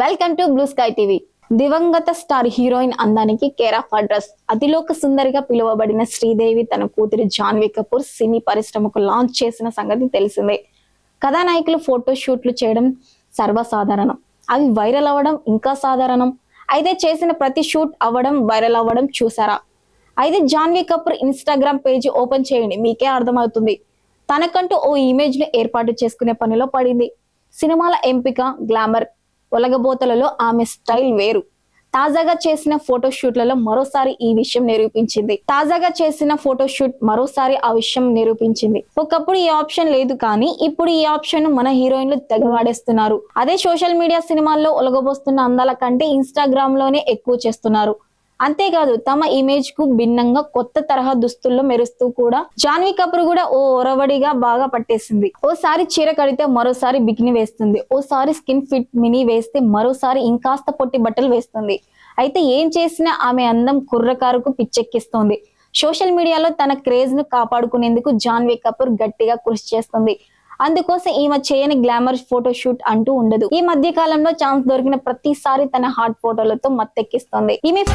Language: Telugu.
Welcome to Blue Sky TV. దివంగత స్టార్ హీరోయిన్ అందానికి కేర్ ఆఫ్ అడ్రస్. అతిలోక సుందరిగా పిలువబడిన శ్రీదేవి తన కూతురు జాన్వీ కపూర్ సినీ పరిశ్రమకు లాంచ్ చేసిన సంగతి తెలిసిందే. కథానాయకులు ఫోటో షూట్లు చేయడం సర్వసాధారణం. అవి వైరల్ అవ్వడం ఇంకా సాధారణం. అయితే చేసిన ప్రతి షూట్ అవ్వడం వైరల్ అవ్వడం చూసారా? అయితే Janhvi Kapoor Instagram page open చేయండి మీకే అర్థమవుతుంది. తనకంటూ ఓ ఇమేజ్ను ఏర్పాటు చేసుకునే పనిలో పడింది. సినిమాల ఎంపిక గ్లామర్ ఒలగబోతలలో ఆమె స్టైల్ వేరు. తాజాగా చేసిన ఫోటోషూట్లలో మరోసారి ఈ విషయం నిరూపించింది. తాజాగా చేసిన ఫోటోషూట్ మరోసారి ఆ విషయం నిరూపించింది. ఒకప్పుడు ఈ ఆప్షన్ లేదు కానీ ఇప్పుడు ఈ ఆప్షన్ మన హీరోయిన్లు తెగవాడేస్తున్నారు. అదే సోషల్ మీడియా సినిమాల్లో ఒలగబోస్తున్న అందాల కంటే ఇన్స్టాగ్రామ్లోనే ఎక్కువ చేస్తున్నారు. అంతేకాదు తమ ఇమేజ్కు భిన్నంగా కొత్త తరహా దుస్తుల్లో మెరుస్తూ కూడా జాన్వీ కపూర్ కూడా ఓ ఒరవడిగా బాగా పట్టేసింది. ఓసారి చీర కడితే మరోసారి బికిని వేస్తుంది. ఓసారి స్కిన్ ఫిట్ మినీ వేస్తే మరోసారి ఇంకాస్త పొట్టి బట్టలు వేస్తుంది. అయితే ఏం చేసినా ఆమె అందం కుర్రకారుకు పిచ్చెక్కిస్తోంది. సోషల్ మీడియాలో తన క్రేజ్ను కాపాడుకునేందుకు జాన్వీ కపూర్ గట్టిగా కృషి చేస్తుంది. అందుకోసం ఈమె చేయని గ్లామర్ ఫోటోషూట్ అంటూ ఉండదు. ఈ మధ్య కాలంలో ఛాన్స్ దొరికిన ప్రతిసారి తన హాట్ ఫోటోలతో మత్తెక్కిస్తుంది. ఈమె